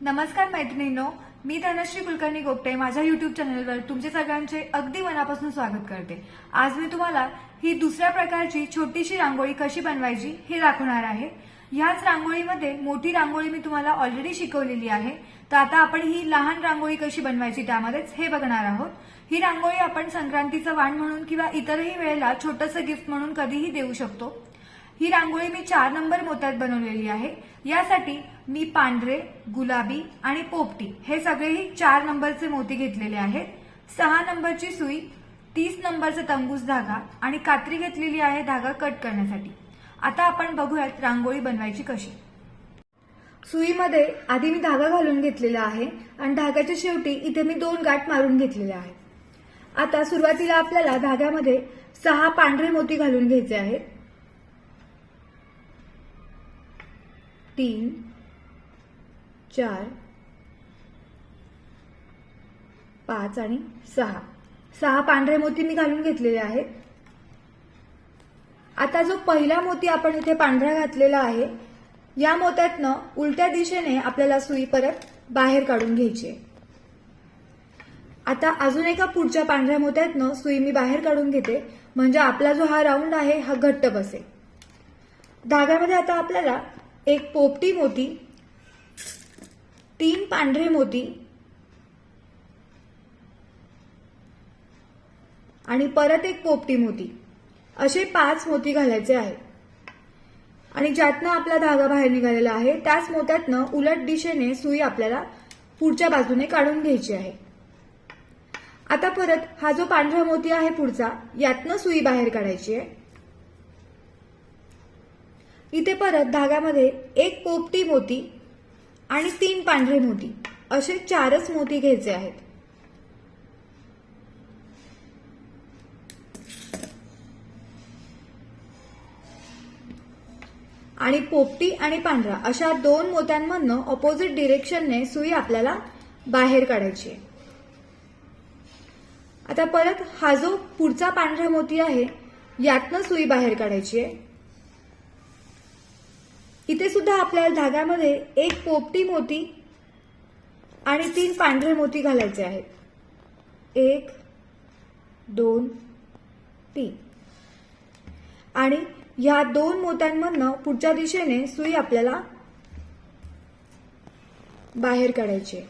नमस्कार मैत्रिणींनो मी धनश्री कुलकर्णी गोपटे. माझ्या युट्यूब चॅनलवर तुमचे सगळ्यांचे अगदी मनापासून स्वागत करते. आज मी तुम्हाला ही दुसऱ्या प्रकारची छोटीशी रांगोळी कशी बनवायची हे दाखवणार आहे. ह्याच रांगोळीमध्ये मोठी रांगोळी मी तुम्हाला ऑलरेडी शिकवलेली आहे. तर आता आपण ही लहान रांगोळी कशी बनवायची त्यामध्येच हे बघणार आहोत. ही रांगोळी आपण संक्रांतीचं वाण म्हणून किंवा इतरही वेळेला छोटंसं गिफ्ट म्हणून कधीही देऊ शकतो. ही रांगोळी मी चार नंबर मोत्यात बनवलेली आहे. यासाठी मी पांढरे गुलाबी आणि पोपटी हे सगळेही चार नंबरचे मोती घेतलेले आहेत. सहा नंबरची सुई तीस नंबरचा तंबूस धागा आणि कात्री घेतलेली आहे धागा कट करण्यासाठी. आता आपण बघूयात रांगोळी बनवायची कशी. सुईमध्ये आधी मी धागा घालून घेतलेला आहे आणि धाग्याच्या शेवटी इथे मी दोन गाठ मारून घेतलेल्या आहेत. आता सुरुवातीला आपल्याला धाग्यामध्ये सहा पांढरे मोती घालून घ्यायचे आहेत. तीन चार पाच आणि सहा. सहा पांढरे मोती मी घालून घेतलेले आहेत. आता जो पहिला मोती आपण इथे पांढरा घातलेला आहे या मोत्यातनं उलट्या दिशेने आपल्याला सुई परत बाहेर काढून घ्यायची आता अजून एका पुढच्या पांढऱ्या मोत्यातनं सुई मी बाहेर काढून घेते म्हणजे आपला जो हा राऊंड आहे हा घट्ट बसेल. धाग्यामध्ये आता आपल्याला एक पोपटी मोती तीन पांढरे मोती आणि परत एक पोपटी मोती. असे पाच मोती घालायचे आहेत. आणि ज्यातनं आपला धागा बाहेर निघालेला आहे त्याच मोत्यातनं उलट दिशेने सुई आपल्याला पुढच्या बाजूने काढून घ्यायची आहे. आता परत हा जो पांढरा मोती आहे पुढचा यातनं सुई बाहेर काढायची आहे. इथे परत धाग्यामध्ये एक पोपटी मोती आणि तीन पांढरे मोती. असे चारच मोती घ्यायचे आहेत. आणि पोपटी आणि पांढरा अशा दोन मोत्यांमधनं ऑपोजिट डिरेक्शनने सुई आपल्याला बाहेर काढायची आहे. आता परत हा जो पुढचा पांढरा मोती आहे यातनं सुई बाहेर काढायची आहे. इथे सुद्धा आपल्याला धाग्यामध्ये एक पोपटी मोती आणि तीन पांढरे मोती घालायचे आहेत. एक दोन तीन. आणि ह्या दोन मोत्यांमधनं पुढच्या दिशेने सुई आपल्याला बाहेर काढायची आहे.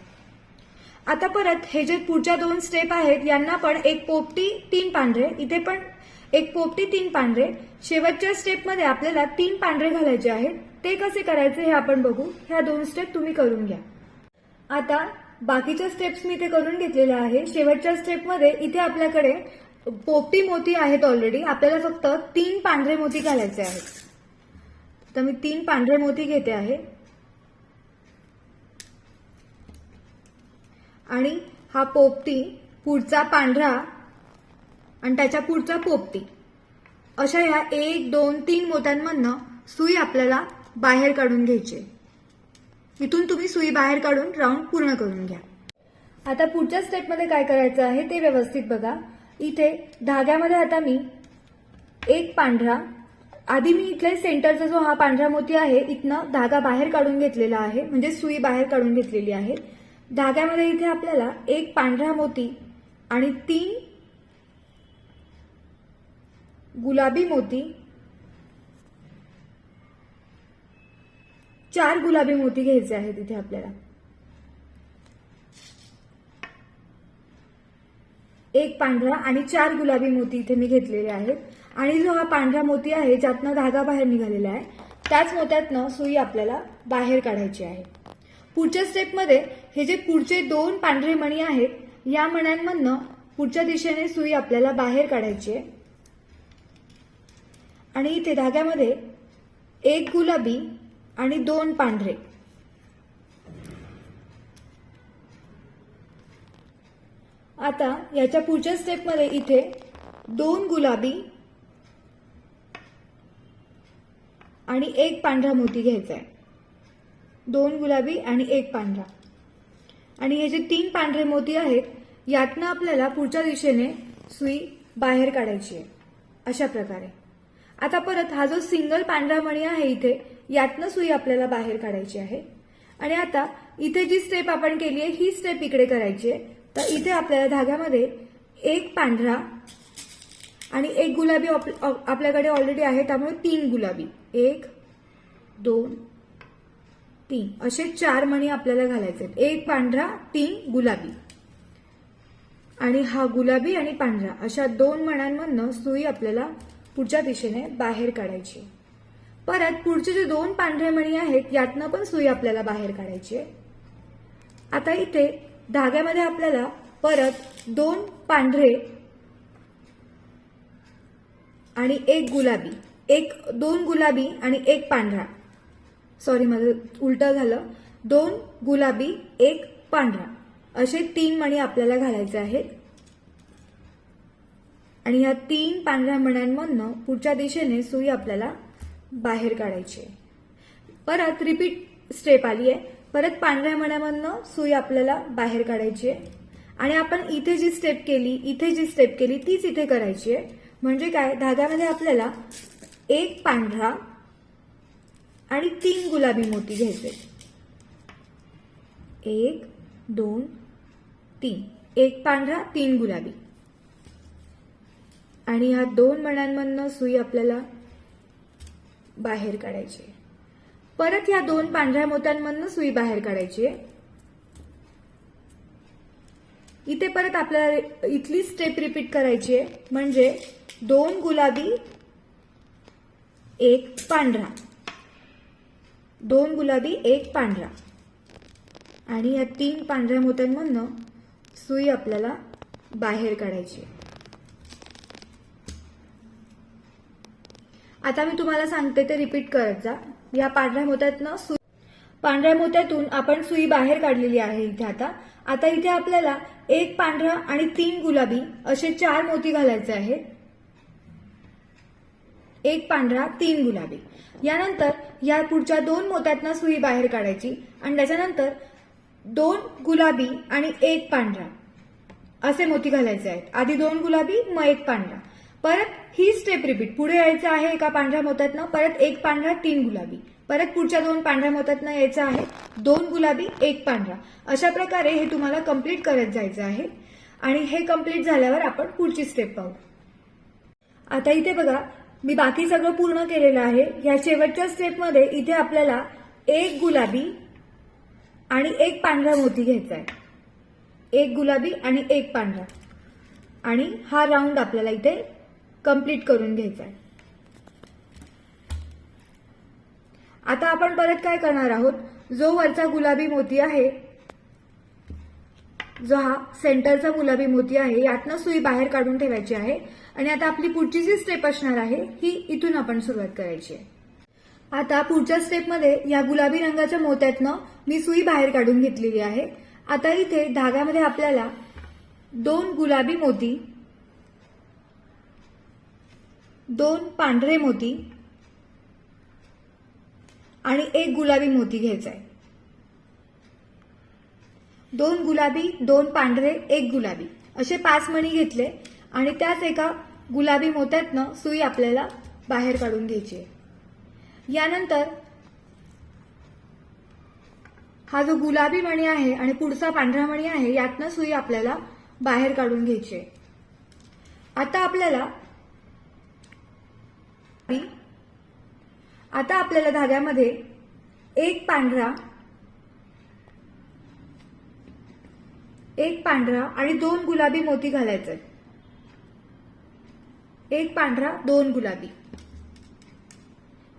आता परत हे जे पुढच्या दोन स्टेप आहेत यांना पण एक पोपटी तीन पांढरे. इथे पण एक पोपटी तीन पांढरे. शेवटच्या स्टेपमध्ये आपल्याला तीन पांढरे घालायचे आहेत. ते कसे करायचे हे आपण बघू. ह्या दोन स्टेप तुम्ही करून घ्या. आता बाकीच्या स्टेप्स मी इथे करून घेतलेल्या आहे शेवटच्या स्टेपमध्ये इथे आपल्याकडे पोपटी मोती आहेत ऑलरेडी आपल्याला फक्त तीन पांढरे मोती घालायचे आहेत. तर मी तीन पांढरे मोती घेते आहे. आणि हा पोपटी पुढचा पांढरा आणि त्याच्या पुढचा पोपटी. अशा ह्या एक दोन तीन मोत्यांमधनं सुई आपल्याला बाहेर काढून घ्यायचे. इथून तुम्ही सुई बाहेर काढून राऊंड पूर्ण करून घ्या. आता पुढच्या स्टेपमध्ये काय करायचं आहे ते व्यवस्थित बघा. इथे धाग्यामध्ये आता मी एक पांढरा आधी मी इथले सेंटरचा जो हा पांढरा मोती आहे इथनं धागा बाहेर काढून घेतलेला आहे म्हणजे सुई बाहेर काढून घेतलेली आहे. धाग्यामध्ये इथे आपल्याला एक पांढरा मोती आणि तीन गुलाबी मोती चार गुलाबी मोती घ्यायचे आहेत इथे आपल्याला. एक पांढरा आणि चार गुलाबी मोती इथे मी घेतलेले आहेत. आणि जो हा पांढरा मोती आहे ज्यातनं धागा बाहेर निघालेला आहे त्याच मोत्यातनं सुई आपल्याला बाहेर काढायची आहे. पुढच्या स्टेपमध्ये हे जे पुढचे दोन पांढरे मणी आहेत या मण्यांमधनं पुढच्या दिशेने सुई आपल्याला बाहेर काढायची आहे. आणि इथे धाग्यामध्ये एक गुलाबी आणि दोन पांढरे. आता याच्या पुढच्या स्टेपमध्ये इथे दोन गुलाबी आणि एक पांढरा मोती घ्यायचा आहे दोन गुलाबी आणि एक पांढरा. आणि हे जे तीन पांढरे मोती आहेत यातनं आपल्याला पुढच्या दिशेने सुई बाहेर काढायची आहे अशा प्रकारे. आता परत हा जो सिंगल पांढरा मणी आहे इथे यातनं सुई आपल्याला बाहेर काढायची आहे. आणि आता इथे जी स्टेप आपण केली आहे ही स्टेप इकडे करायची आहे. तर इथे आपल्याला धाग्यामध्ये एक पांढरा आणि एक गुलाबी आप- आपल्याकडे ऑलरेडी आहे त्यामुळे तीन गुलाबी. एक दोन तीन. असे चार मणी आपल्याला घालायचे आहेत. एक पांढरा तीन गुलाबी. आणि हा गुलाबी आणि पांढरा अशा दोन मण्यांमधनं सुई आपल्याला पुढच्या दिशेने बाहेर काढायची. परत पुढचे जे दोन पांढरे मणी आहेत यातनं पण सुई आपल्याला बाहेर काढायची आहे. आता इथे धाग्यामध्ये आपल्याला परत दोन पांढरे आणि एक गुलाबी एक दोन गुलाबी आणि एक पांढरा. सॉरी माझं उलटं झालं. दोन गुलाबी एक पांढरा. असे तीन मणी आपल्याला घालायचे आहेत. आणि या तीन पांढऱ्या मण्यांमधनं पुढच्या दिशेने सुई आपल्याला बाहेर काढायची आहे. परत रिपीट स्टेप आली आहे. परत पांढऱ्या मण्यामधनं सुई आपल्याला बाहेर काढायची आहे. आणि आपण इथे जी स्टेप केली इथे जी स्टेप केली तीच इथे करायची आहे. म्हणजे काय? धाग्यामध्ये आपल्याला एक पांढरा आणि तीन गुलाबी मोती घ्यायचे एक दोन तीन. एक पांढरा तीन गुलाबी. आणि ह्या दोन मण्यांमधनं सुई आपल्याला बाहेर काढायची आहे. परत या दोन पांढऱ्या मोत्यांमधनं सुई बाहेर काढायची आहे. इथे परत आपल्याला इथली स्टेप रिपीट करायची आहे म्हणजे दोन गुलाबी एक पांढरा दोन गुलाबी एक पांढरा आणि या तीन पांढऱ्या मोत्यांमधनं सुई आपल्याला बाहेर काढायची आहे. आता मी तुम्हाला सांगते ते रिपीट करत जा. या पांढऱ्या मोत्यातनं सु पांढऱ्या मोत्यातून आपण सुई बाहेर काढलेली आहे इथे आता. आता इथे आपल्याला एक पांढरा आणि तीन गुलाबी असे चार मोती घालायचे आहेत. एक पांढरा तीन गुलाबी. यानंतर या पुढच्या दोन मोत्यातनं सुई बाहेर काढायची आणि त्याच्यानंतर दोन गुलाबी आणि एक पांढरा असे मोती घालायचे आहेत. आधी दोन गुलाबी मग एक पांढरा. परत ही स्टेप रिपीट पुढे यायचं आहे एका पांढऱ्या मोत्यातनं परत एक पांढरा तीन गुलाबी. परत पुढच्या दोन पांढऱ्या मोत्यातनं यायचं आहे दोन गुलाबी एक पांढरा. अशा प्रकारे हे तुम्हाला कंप्लीट करत जायचं आहे. आणि हे कंप्लीट झाल्यावर आपण पुढची स्टेप पाहू. आता इथे बघा मी बाकी सगळं पूर्ण केलेलं आहे. या शेवटच्या स्टेपमध्ये इथे आपल्याला एक गुलाबी आणि एक पांढरा मोती घ्यायचा आहे. एक गुलाबी आणि एक पांढरा. आणि हा राऊंड आपल्याला इथे कंप्लीट करून घ्यायचा आहे आता आपण परत काय करणार आहोत? जो वरचा गुलाबी मोती आहे जो हा सेंटरचा गुलाबी मोती आहे यातनं सुई बाहेर काढून ठेवायची आहे. आणि आता आपली पुढची जी स्टेप असणार आहे ही इथून आपण सुरुवात करायची आहे. आता पुढच्या स्टेपमध्ये या गुलाबी रंगाच्या मोत्यातनं मी सुई बाहेर काढून घेतलेली आहे. आता इथे धाग्यामध्ये आपल्याला दोन गुलाबी मोती दोन पांढरे मोती आणि एक गुलाबी मोती घ्यायचा आहे दोन गुलाबी दोन पांढरे एक गुलाबी. असे पाच मणी घेतले आणि त्याच एका गुलाबी मोत्यातनं सुई आपल्याला बाहेर काढून घ्यायची आहे यानंतर हा जो गुलाबी मणी आहे आणि पुढचा पांढरा मणी आहे यातनं सुई आपल्याला बाहेर काढून घ्यायची आहे आता आपल्याला आता आपल्याला धाग्यामध्ये एक पांढरा एक पांढरा आणि दोन गुलाबी मोती घालायचे एक पांढरा दोन गुलाबी.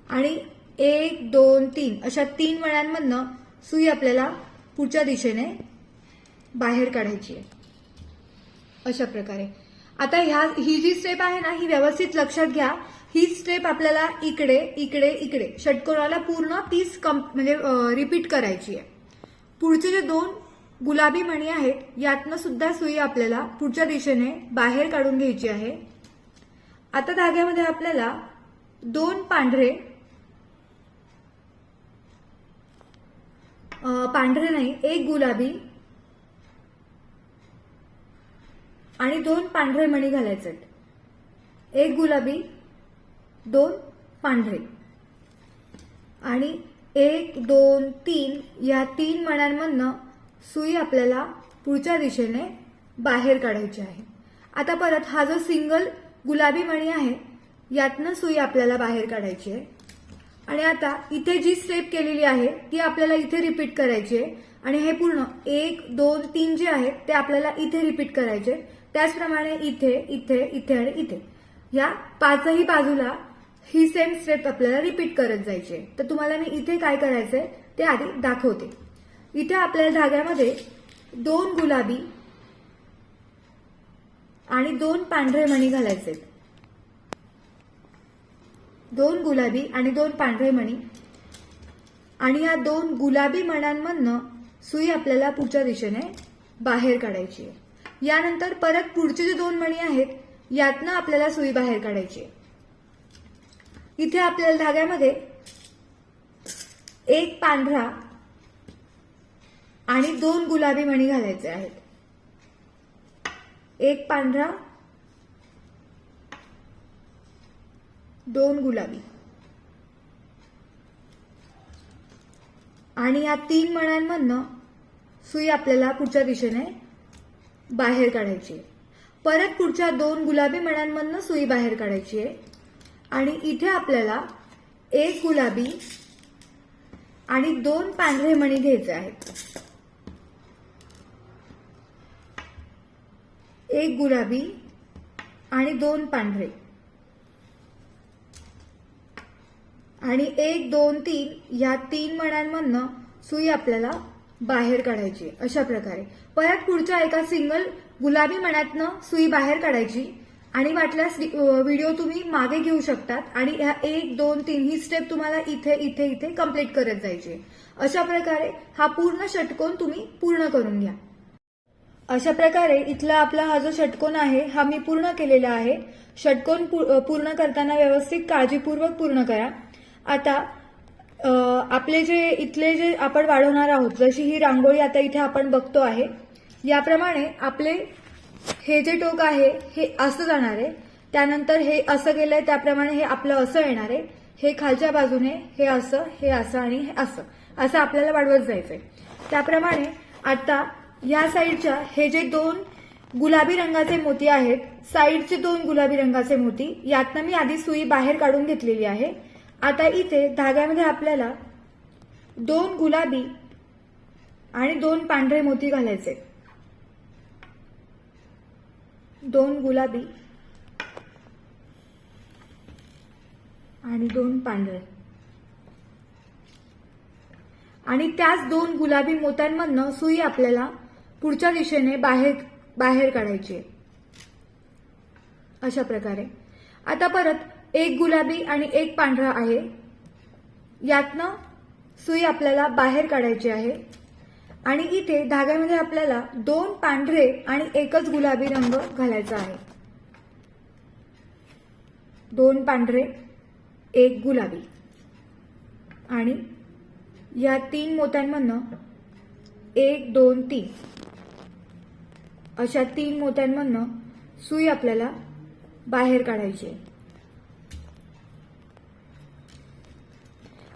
आणि एक दोन तीन अशा तीन वळ्यांमधनं सुई आपल्याला पुढच्या दिशेने बाहेर काढायची आहे. अशा प्रकारे. आता ह्या ही जी स्टेप आहे ना ही व्यवस्थित लक्षात घ्या. ही स्टेप आपल्याला इकडे इकडे इकडे. षटकोनाला पूर्ण तीस कम म्हणजे रिपीट करायची आहे. पुढचे जे दोन गुलाबी मणी आहेत यातनं सुद्धा सुई आपल्याला पुढच्या दिशेने बाहेर काढून घ्यायची आहे. आता धाग्यामध्ये आपल्याला दोन पांढरे पांढरे नाही एक गुलाबी आणि दोन पांढरे मणी घालायचे आहेत. एक गुलाबी दोन पांढरे. आणि एक दोन तीन या तीन मण्यांमधनं सुई आपल्याला पुढच्या दिशेने बाहेर काढायची आहे. आता परत हा जो सिंगल गुलाबी मणी आहे यातनं सुई आपल्याला बाहेर काढायची आहे. आणि आता इथे जी स्टेप केलेली आहे ती आपल्याला इथे रिपीट करायची आहे. आणि हे पूर्ण एक दोन तीन जे आहेत ते आपल्याला इथे रिपीट करायचे त्याचप्रमाणे इथे इथे इथे आणि इथे. या पाचही बाजूला ही सेम स्टेप आपल्याला रिपीट करत जायची. तर तुम्हाला मी इथे काय करायचंय ते आधी दाखवते. इथे आपल्या धाग्यामध्ये दोन गुलाबी आणि दोन पांढरे मणी घालायचे. दोन गुलाबी आणि दोन पांढरे मणी. आणि या दोन गुलाबी मण्यांमधनं सुई आपल्याला पुढच्या दिशेने बाहेर काढायची आहे. यानंतर परत पुढचे जे दोन मणी आहेत यातनं आपल्याला सुई बाहेर काढायची आहे. इथे आपल्याला धाग्यामध्ये एक पांढरा आणि दोन गुलाबी मणी घालायचे आहेत. एक पांढरा दोन गुलाबी. आणि या तीन मण्यांमधनं सुई आपल्याला पुढच्या दिशेने बाहेर काढायची आहे. परत पुढच्या दोन गुलाबी मण्यांमधनं सुई बाहेर काढायची आहे. आणि इथे आपल्याला एक गुलाबी आणि दोन पांढरे मणी घ्यायचे आहेत. एक गुलाबी आणि दोन पांढरे. आणि एक दोन तीन या तीन मण्यांमधनं सुई आपल्याला बाहेर काढायची अशा प्रकारे. परत पुढच्या एका सिंगल गुलाबी मण्यातनं सुई बाहेर काढायची. आणि वाटल्यास व्हिडिओ तुम्ही मागे घेऊ शकतात आणि ह्या एक दोन तीन ही स्टेप तुम्हाला इथे इथे इथे कंप्लीट करत जायची अशा प्रकारे हा पूर्ण षटकोन तुम्ही पूर्ण करून घ्या. अशा प्रकारे इथला आपला हा जो षटकोन आहे हा मी पूर्ण केलेला आहे. षटकोन पूर्ण करताना व्यवस्थित काळजीपूर्वक पूर्ण करा. आता आपले जे इथले जे आपण वाढवणार आहोत जशी ही रांगोळी आता इथे आपण बघतो आहे याप्रमाणे आपले हे जे टोक आहे हे असं जाणार आहे. त्यानंतर हे असं गेलंय त्याप्रमाणे हे आपलं असं येणार आहे. हे खालच्या बाजूने हे असं हे असं आणि हे असं. असं आपल्याला वाढवत जायचंय. त्याप्रमाणे आता या साईडच्या हे जे दोन गुलाबी रंगाचे मोती आहेत साईडचे दोन गुलाबी रंगाचे मोती यातनं मी आधी सुई बाहेर काढून घेतलेली आहे. आता इथे धाग्यामध्ये आपल्याला दोन गुलाबी आणि दोन पांढरे मोती घालायचे दोन गुलाबी आणि दोन पांढरे. आणि त्याच दोन गुलाबी मोत्यांमधनं सुई आपल्याला पुढच्या दिशेने बाहेर बाहेर काढायची आहे. अशा प्रकारे. आता परत एक गुलाबी आणि एक पांढरा आहे. यातनं सुई आपल्याला बाहेर काढायची आहे. आणि इथे धाग्यामध्ये आपल्याला दोन पांढरे आणि एकच गुलाबी रंग घालायचा आहे. दोन पांढरे एक गुलाबी. आणि या तीन मोत्यांमधनं एक दोन तीन. अशा तीन मोत्यांमधनं सुई आपल्याला बाहेर काढायची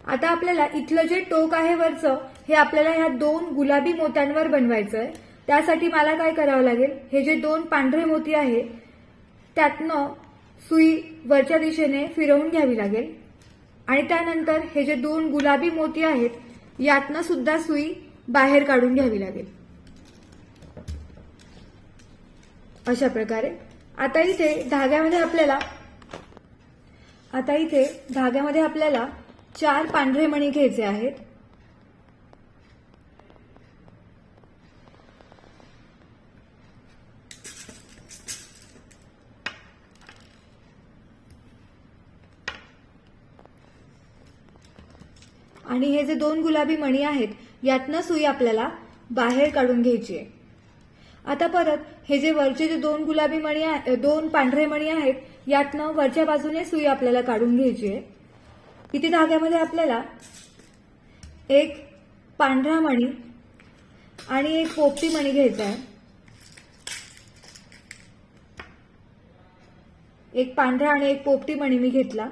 आता आपल्याला इथलं जे टोक आहे वरचं हे आपल्याला ह्या दोन गुलाबी मोत्यांवर बनवायचं आहे त्यासाठी मला काय करावं लागेल? हे जे दोन पांढरे मोती आहे त्यातनं सुई वरच्या दिशेने फिरवून घ्यावी लागेल. आणि त्यानंतर हे जे दोन गुलाबी मोती आहेत यातनं सुद्धा सुई बाहेर काढून घ्यावी लागेल. अशा प्रकारे. आता इथे धाग्यामध्ये आपल्याला आता इथे धाग्यामध्ये आपल्याला चार पांढरे मणी घ्यायचे आहेत. आणि हे जे दोन गुलाबी मणी आहेत यातनं सुई आपल्याला बाहेर काढून घ्यायची आहे. आता परत हे जे वरचे जे दोन गुलाबी मणी आहे दोन पांढरे मणी आहेत यातनं वरच्या बाजूने सुई आपल्याला काढून घ्यायची आहे. इथे धाग्यामध्ये आपल्याला एक पांढरा मणी आणि एक पोपटी मणी घ्यायचा आहे. एक पांढरा आणि एक पोपटी मणी मी घेतला.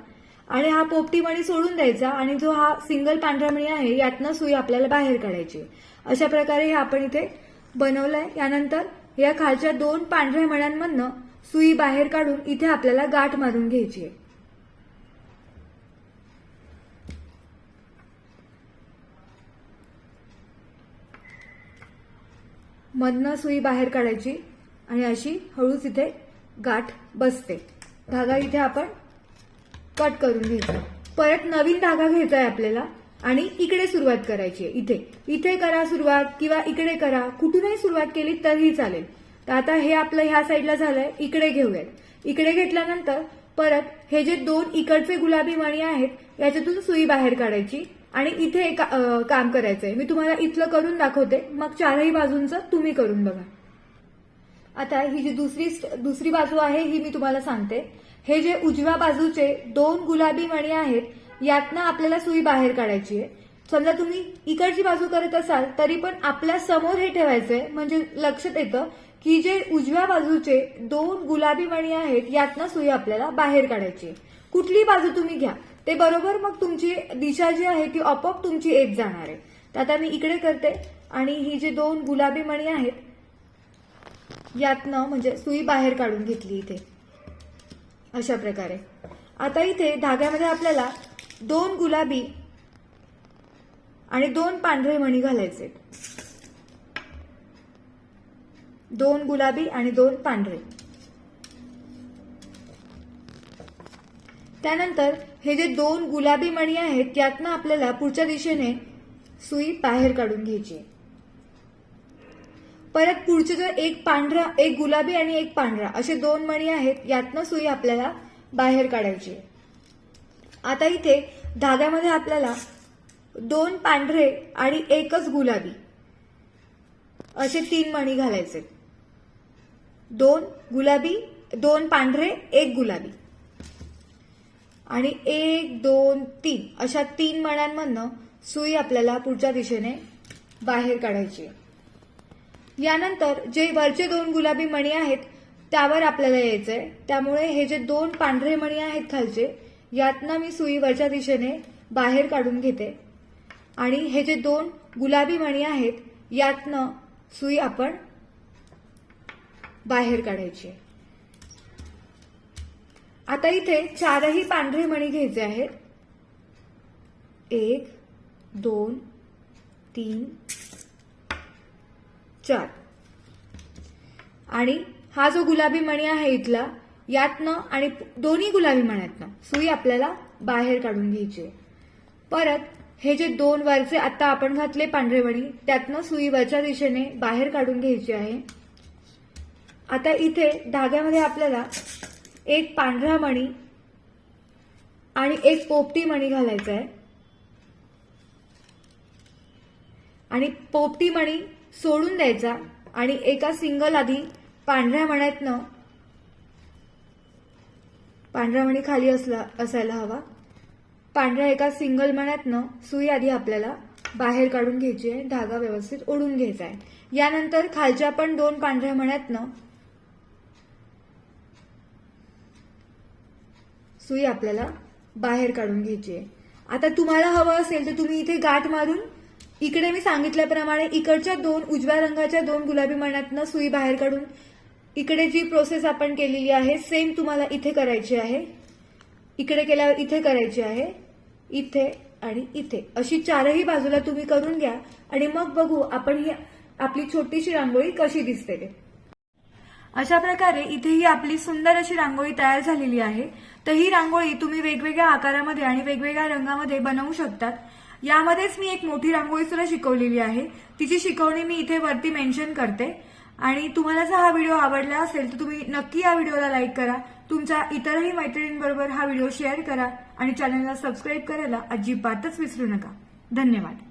आणि हा पोपटी मणी सोडून द्यायचा आणि जो हा सिंगल पांढरा मणी आहे यातनं सुई आपल्याला बाहेर काढायची. अशा प्रकारे हे आपण इथे बनवलंय. यानंतर या खालच्या दोन पांढऱ्या मण्यांमधनं सुई बाहेर काढून इथे आपल्याला गाठ मारून घ्यायची आहे. मधनं सुई बाहेर काढायची आणि अशी हळूच इथे गाठ बसते. धागा इथे आपण कट करून घ्यायचा. परत नवीन धागा घ्यायचा आहे आपल्याला आणि इकडे सुरुवात करायची आहे. इथे. इथे करा सुरुवात किंवा इकडे करा. कुठूनही सुरुवात केली तरीही चालेल. तर आता हे आपलं ह्या साईडला झालंय. इकडे घेऊयात. इकडे घेतल्यानंतर परत हे जे दोन इकडचे गुलाबी मणी आहेत याच्यातून सुई बाहेर काढायची आणि इथे एक, काम करायचंय. मी तुम्हाला इथलं करून दाखवते. मग चारही बाजूंचं तुम्ही करून बघा. आता ही जी दुसरी दुसरी बाजू आहे ही मी तुम्हाला सांगते. हे जे उजव्या बाजूचे दोन गुलाबी मणी आहेत यातनं आपल्याला सुई बाहेर काढायची आहे. समजा तुम्ही इकडची बाजू करत असाल तरी पण आपल्यासमोर हे ठेवायचंय. म्हणजे लक्षात येतं की जे उजव्या बाजूचे दोन गुलाबी मणी आहेत यातनं सुई आपल्याला बाहेर काढायची आहे. कुठली बाजू तुम्ही घ्या ते बरोबर मग तुमची दिशा जी आहे ती आपोआप तुमची येत जाणार आहे. तर आता मी इकडे करते. आणि ही जे दोन गुलाबी मणी आहेत यातनं म्हणजे सुई बाहेर काढून घेतली इथे. अशा प्रकारे. आता इथे धाग्यामध्ये आपल्याला दोन गुलाबी आणि दोन पांढरे मणी घालायचे. दोन गुलाबी आणि दोन पांढरे. त्यानंतर हे जे दोन गुलाबी मणी आहेत त्यातनं आपल्याला पुढच्या दिशेने सुई बाहेर काढून घ्यायची आहे. परत पुढचे जो एक पांढरा एक गुलाबी आणि एक पांढरा असे दोन मणी आहेत यातनं सुई आपल्याला बाहेर काढायची आहे. आता इथे धाग्यामध्ये आपल्याला दोन पांढरे आणि एकच गुलाबी असे तीन मणी घालायचे दोन गुलाबी दोन पांढरे एक गुलाबी आणि एक दोन तीन अशा तीन मण्यांमधनं सुई आपल्याला पुढच्या दिशेने बाहेर काढायची आहे. यानंतर जे वरचे दोन गुलाबी मणी आहेत त्यावर आपल्याला यायचंय. त्यामुळे हे जे दोन पांढरे मणी आहेत खालचे यातना मी सुई वरच्या दिशेने बाहेर काढून घेते. आणि हे जे दोन गुलाबी मणी आहेत यातनं सुई आपण बाहेर काढायची. आता इथे चारही पांढरे मणी घ्यायचे आहेत. एक दोन तीन चार. आणि हा जो गुलाबी मणी आहे इथला यातनं आणि दोन्ही गुलाबी मण्यातनं सुई आपल्याला बाहेर काढून घ्यायची आहे. परत हे जे दोन वरचे आता आपण घातले पांढरे मणी त्यातनं सुई वरच्या दिशेने बाहेर काढून घ्यायची आहे. आता इथे धाग्यामध्ये आपल्याला एक पांढरा मणी आणि एक पोपटी मणी घालायचा आहे आणि पोपटी मणी सोडून द्यायचा आणि एका सिंगल आधी पांढऱ्या मण्यातनं पांढऱ्या मणी खाली असला असायला हवा. पांढऱ्या एका सिंगल मण्यातनं सुई आधी आपल्याला बाहेर काढून घ्यायची आहे धागा व्यवस्थित ओढून घ्यायचा आहे. यानंतर खालच्या पण दोन पांढऱ्या मण्यातनं सुई आपल्याला बाहेर काढून घ्यायची आहे. आता तुम्हाला हवं असेल तर तुम्ही इथे गाठ मारून इकडे मी सांगितल्याप्रमाणे इकडच्या दोन उजव्या रंगाच्या दोन गुलाबी मण्यातनं सुई बाहेर काढून इकडे जी प्रोसेस आपण केलेली आहे सेम तुम्हाला इथे करायची आहे. इकडे केल्यावर इथे करायची आहे इथे आणि इथे. अशी चारही बाजूला तुम्ही करून घ्या आणि मग बघू आपण ही आपली छोटीशी रांगोळी कशी दिसते ते. अशा प्रकारे इथे ही आपली सुंदर अशी रांगोळी तयार झालेली आहे. तर ही रांगोळी तुम्ही वेगवेगळ्या आकारामध्ये आणि वेगवेगळ्या रंगामध्ये बनवू शकतात. यामध्येच मी एक मोठी रांगोळी सुद्धा शिकवलेली आहे. तिची शिकवणी मी इथे वरती मेन्शन करते. आणि तुम्हाला जर हा व्हिडिओ आवडला असेल तर तुम्ही नक्की या व्हिडिओला लाईक करा. तुमच्या इतरही मैत्रिणींबरोबर हा व्हिडिओ शेअर करा. आणि चॅनलला सबस्क्राईब करायला अजिबातच विसरू नका. धन्यवाद.